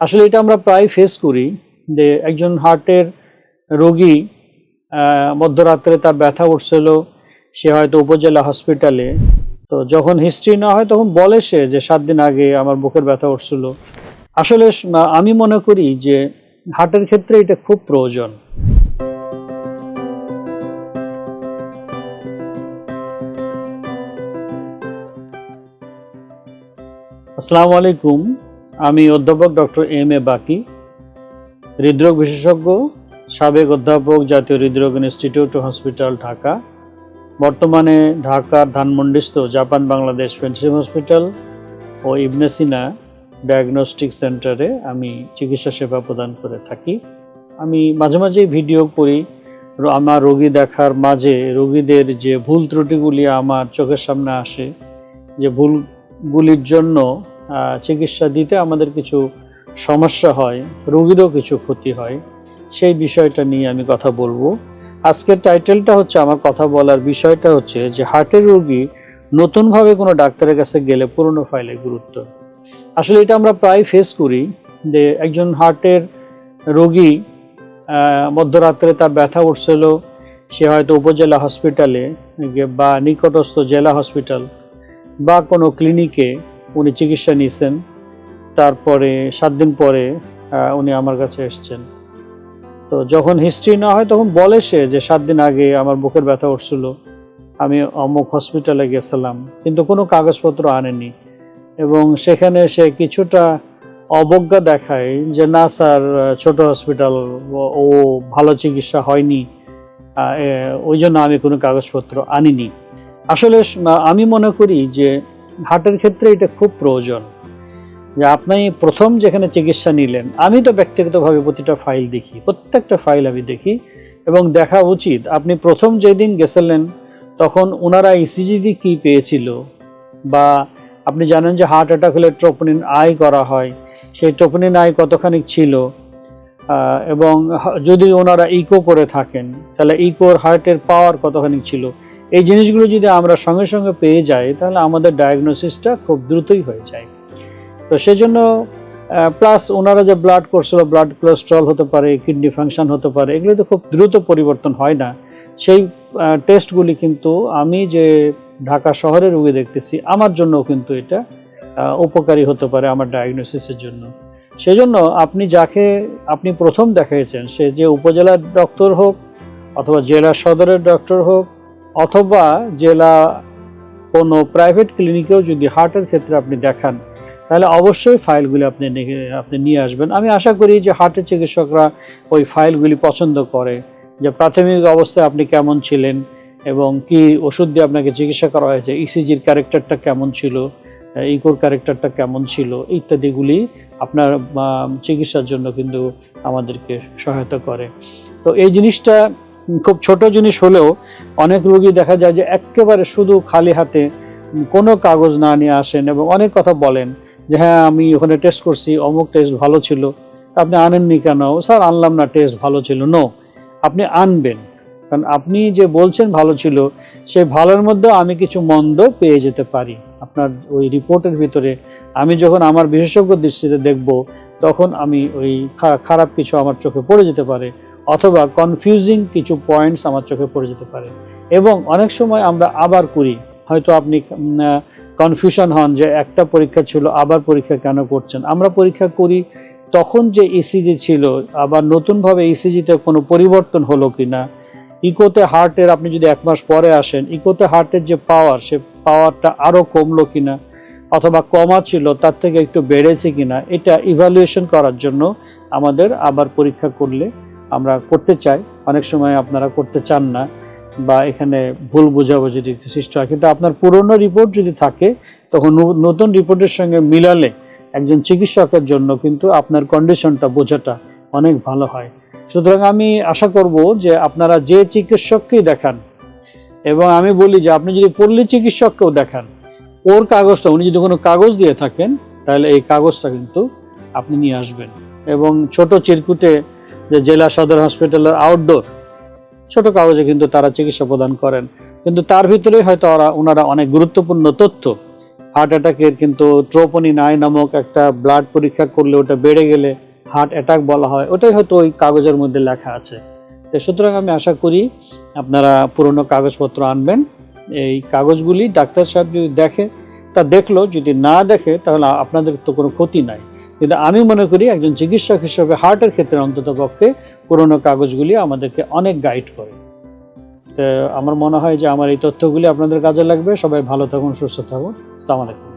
আসলে এটা আমরা প্রায় ফেস করি যে একজন হার্টের রোগী মধ্যরাত্রে তার ব্যথা উঠছিল, সে হয়তো উপজেলা হসপিটালে তো যখন হিস্ট্রি না হয় তখন বলে সে যে সাত দিন আগে আমার বুকের ব্যথা উঠছিল। আসলে আমি মনে করি যে হার্টের ক্ষেত্রে এটা খুব প্রয়োজন। আসসালামু আলাইকুম। আমি অধ্যাপক ডক্টর এম এ বাকি, হৃদরোগ বিশেষজ্ঞ, সাবেক অধ্যাপক জাতীয় হৃদরোগ ইনস্টিটিউট, হসপিটাল, ঢাকা, বর্তমানে ঢাকার ধানমন্ডিস্থ, জাপান, বাংলাদেশ ফ্রেন্ডশিপ হসপিটাল ও ইবনে সিনা ডায়াগনস্টিক সেন্টারে আমি চিকিৎসা সেবা প্রদান করে থাকি। আমি মাঝে মাঝে ভিডিও করি আমার রোগী দেখার মাঝে রোগীদের যে ভুল ত্রুটিগুলি আমার চোখের সামনে আসে, যে ভুলগুলির জন্য চিকিৎসা দিতে আমাদের কিছু সমস্যা হয়, রোগীরও কিছু ক্ষতি হয়, সেই বিষয়টা নিয়ে আমি কথা বলব। আজকের টাইটেলটা হচ্ছে আমার কথা বলার বিষয়টা হচ্ছে যে হার্টের রোগী নতুনভাবে কোনো ডাক্তারের কাছে গেলে পুরনো ফাইলে গুরুত্ব। আসলে এটা আমরা প্রায় ফেস করি যে একজন হার্টের রোগী মধ্যরাত্রে তার ব্যথা উঠছিল, সে হয়তো উপজেলা হসপিটালে বা নিকটস্থ জেলা হসপিটাল বা কোনো ক্লিনিকে উনি চিকিৎসা নিয়েছেন। তারপরে সাত দিন পরে উনি আমার কাছে এসছেন। তো যখন হিস্ট্রি না হয়, তখন বলে সে যে সাত দিন আগে আমার বুকের ব্যথা উঠছিল। আমি অমুক হসপিটালে গেছিলাম, কিন্তু কোনো কাগজপত্র আনেনি এবং সেখানে সে কিছুটা অবজ্ঞা দেখায় যে, না স্যার, ছোট হসপিটাল ও- ভালো চিকিৎসা হয়নি। ওই জন্য আমি কোনো কাগজপত্র আনিনি। আসলে আমি মনে করি যে হার্টের ক্ষেত্রে এটা খুব প্রয়োজন। যে আপনি প্রথম যেখানে চিকিৎসা নিলেন, আমি তো ব্যক্তিগতভাবে প্রতিটা ফাইল দেখি, প্রত্যেকটা ফাইল আমি দেখি এবং দেখা উচিত, আপনি প্রথম যেদিন গেছিলেন, তখন ওনারা ইসিজিডি কি পেয়েছিল বা আপনি জানেন যে হার্ট অ্যাটাক হলে ট্রোপনিন আই করা হয়, সেই ট্রোপনিন আই কতখানি ছিল এবং যদি ওনারা ইকো করে থাকেন, তাহলে ইকোর হার্টের পাওয়ার কতখানি ছিল এই জিনিসগুলো যদি আমরা সঙ্গে সঙ্গে পেয়ে যাই, তাহলে আমাদের ডায়াগনোসিসটা খুব দ্রুতই হয়ে যায়। তো সেজন্য প্লাস ওনারা যে ব্লাড করছিল ব্লাড কোলেস্ট্রল হতে পারে কিডনি ফাংশন হতে পারে এগুলো তো খুব দ্রুত পরিবর্তন হয় না। সেই টেস্টগুলি কিন্তু আমি যে ঢাকা শহরে রোগী দেখতেছি, আমার জন্যও কিন্তু এটা উপকারী হতে পারে আমার ডায়াগনোসিসের জন্য। সেজন্য আপনি যাকে, আপনি প্রথম দেখাইছেন, সে যে উপজেলার ডক্টর হোক, অথবা জেলা সদরের ডক্টর হোক অথবা জেলা কোনো প্রাইভেট ক্লিনিকেও যদি হার্টের ক্ষেত্রে আপনি দেখান, তাহলে অবশ্যই ফাইলগুলি আপনি আপনি নিয়ে আসবেন। আমি আশা করি যে হার্টের চিকিৎসকরা ওই ফাইলগুলি পছন্দ করে, যে প্রাথমিক অবস্থায় আপনি কেমন ছিলেন এবং কি ওষুধ দিয়ে আপনাকে চিকিৎসা করা হয়েছে ইসিজির ক্যারেক্টারটা কেমন ছিল ইকোর ক্যারেক্টারটা কেমন ছিল, ইত্যাদিগুলি আপনার চিকিৎসার জন্য কিন্তু আমাদেরকে সহায়তা করে। তো এই জিনিসটা খুব ছোট জিনিস হলেও অনেক রুগী দেখা যায় যে একেবারে শুধু খালি হাতে কোনো কাগজ না নিয়ে আসেন এবং অনেক কথা বলেন যে হ্যাঁ আমি ওখানে টেস্ট করছি, অমুক টেস্ট ভালো ছিল। আপনি আনেননি কেন? স্যার, আনলাম না টেস্ট ভালো ছিল। নো আপনি আনবেন। কারণ আপনি যে বলছেন ভালো ছিল, সেই ভালোর মধ্যে আমি কিছু মন্দ পেয়ে যেতে পারি। আপনার ওই রিপোর্টের ভিতরে আমি যখন আমার বিশেষজ্ঞ দৃষ্টিতে দেখব, তখন আমি ওই খারাপ কিছু আমার চোখে পড়ে যেতে পারে। অথবা কনফিউজিং কিছু পয়েন্টস আমার চোখে পড়ে যেতে পারে। এবং অনেক সময় আমরা আবার করি, হয়তো আপনি কনফিউশন হন যে একটা পরীক্ষা ছিল, আবার পরীক্ষা কেন করছেন? আমরা পরীক্ষা করি, তখন যে ইসিজি ছিল, আবার নতুনভাবে ইসিজিতে কোনো পরিবর্তন হলো কি না ইকোতে হার্টের আপনি যদি এক মাস পরে আসেন ইকোতে হার্টের যে পাওয়ার সে পাওয়ারটা আরও কমলো কিনা? অথবা কমা ছিল, তার থেকে একটু বেড়েছে কিনা? এটা ইভ্যালুয়েশন করার জন্য আমাদের আবার পরীক্ষা করলে আমরা করতে চাই। অনেক সময় আপনারা করতে চান না বা এখানে ভুল বোঝাবুঝি সৃষ্টি হয়। কিন্তু আপনার পুরনো রিপোর্ট যদি থাকে, তখন নতুন রিপোর্টের সঙ্গে মিলালে একজন চিকিৎসকের জন্য কিন্তু আপনার কন্ডিশনটা বোঝাটা অনেক ভালো হয়। সুতরাং আমি আশা করব যে আপনারা যে চিকিৎসককেই দেখান এবং আমি বলি যে আপনি যদি পল্লী চিকিৎসককেও দেখান, ওর কাগজটা, উনি যদি কোনো কাগজ দিয়ে থাকেন, তাহলে এই কাগজটা কিন্তু আপনি নিয়ে আসবেন। এবং ছোট চিরকুটে যে জেলা সদর হসপিটালের আউটডোর ছোট কাগজে কিন্তু তারা চিকিৎসা প্রদান করেন। কিন্তু তার ভিতরেই হয়তো ওরা ওনারা অনেক গুরুত্বপূর্ণ তথ্য। হার্ট অ্যাটাকের কিন্তু ট্রোপনিন নাই নামক একটা ব্লাড পরীক্ষা করলে ওটা বেড়ে গেলে হার্ট অ্যাটাক বলা হয়। ওটাই হয়তো ওই কাগজের মধ্যে লেখা আছে। তো সুতরাং আমি আশা করি আপনারা পুরনো কাগজপত্র আনবেন। এই কাগজগুলি ডাক্তার সাহেব যদি দেখে তা দেখল, যদি না দেখে, তাহলে আপনাদের তো কোনো ক্ষতি নাই। কিন্তু আমি মনে করি একজন চিকিৎসক হিসেবে হার্টের ক্ষেত্রে অন্তত পক্ষে পুরোনো কাগজগুলি আমাদেরকে অনেক গাইড করে। তো আমার মনে হয় যে আমার এই তথ্যগুলি আপনাদের কাজে লাগবে। সবাই ভালো থাকুন, সুস্থ থাকুন। আসসালামু আলাইকুম।